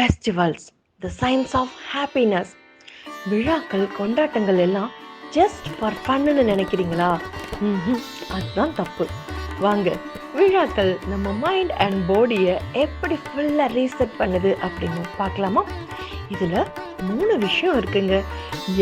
Festivals the science of happiness விழாக்கள் கொண்டாட்டங்கள் எல்லாம் ஜஸ்ட் ஃபார் ஃபன்னு நினைக்கிறீங்களா? அதுதான் தப்பு. வாங்க விழாக்கள் நம்ம மைண்ட் அண்ட் பாடியை எப்படி ஃபுல்லாக ரீசெட் பண்ணுது அப்படின்னு பார்க்கலாமா? இதில் மூணு விஷயம் இருக்குங்க.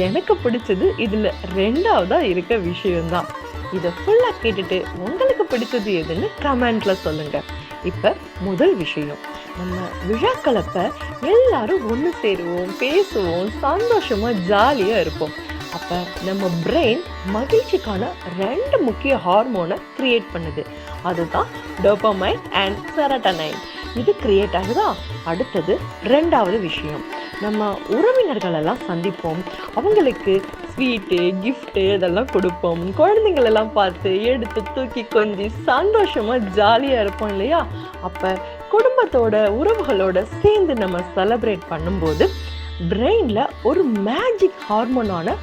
எனக்கு பிடிச்சது இதில் ரெண்டாவதாக இருக்க விஷயம்தான். இதை ஃபுல்லாக கேட்டுட்டு உங்களுக்கு பிடிச்சது எதுன்னு கமெண்ட்டில் சொல்லுங்கள் இப்போ முதல் விஷயம். நம்ம விழாக்களப்ப எல்லாரும் ஒன்று சேருவோம் பேசுவோம் சந்தோஷமாக ஜாலியாக இருப்போம். அப்போ நம்ம பிரெயின் மகிழ்ச்சிக்கான ரெண்டு முக்கிய ஹார்மோனை கிரியேட் பண்ணுது. அதுதான் டோபமைன் அண்ட் செரட்டனைன் இது கிரியேட் ஆகுதா? அடுத்தது ரெண்டாவது விஷயம். நம்ம உறவினர்களெல்லாம் சந்திப்போம். அவங்களுக்கு ஸ்வீட்டு கிஃப்ட்டு இதெல்லாம் கொடுப்போம். குழந்தைங்களெல்லாம் பார்த்து எடுத்து தூக்கி கொஞ்சி சந்தோஷமா ஜாலியாக இருப்போம் இல்லையா? அப்போ குடும்பத்தோட உறவுகளோட சேர்ந்து நம்ம செலப்ரேட் பண்ணும்போது பிரெயினில் ஒரு மேஜிக் ஹார்மோனான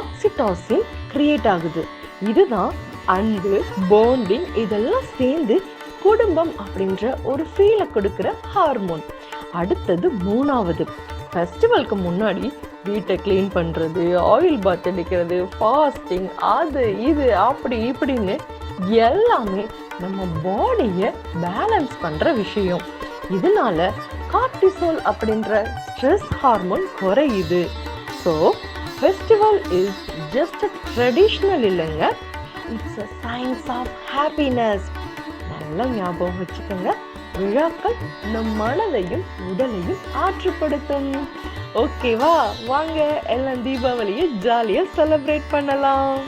ஆக்சிடாசின் கிரியேட் ஆகுது. இதுதான் அன்பு பாண்டிங் இதெல்லாம் சேர்ந்து குடும்பம் அப்படின்ற ஒரு ஃபீலை கொடுக்குற ஹார்மோன் அடுத்தது மூணாவது. ஃபெஸ்டிவலுக்கு முன்னாடி வீட்டை க்ளீன் பண்ணுறது ஆயில் பாத் அடிக்கிறது ஃபாஸ்டிங் அது இது அப்படி இப்படின்னு எல்லாமே நம்ம பாடியை பேலன்ஸ் பண்ணுற விஷயம். இதனால கார்டிசோல் அப்படின்ற ஸ்ட்ரெஸ் ஹார்மோன் குறையுது. So festival is just a traditional இல்லைங்க. It's a science of happiness நல்லா ஞாபகம் வச்சுக்கோங்க. விழாக்கள் நம் மனதையும் உடலையும் ஆற்றுப்படுத்தும். ஓகேவா வாங்க எல்லாம் தீபாவளியை ஜாலியாக செலிப்ரேட் பண்ணலாம்.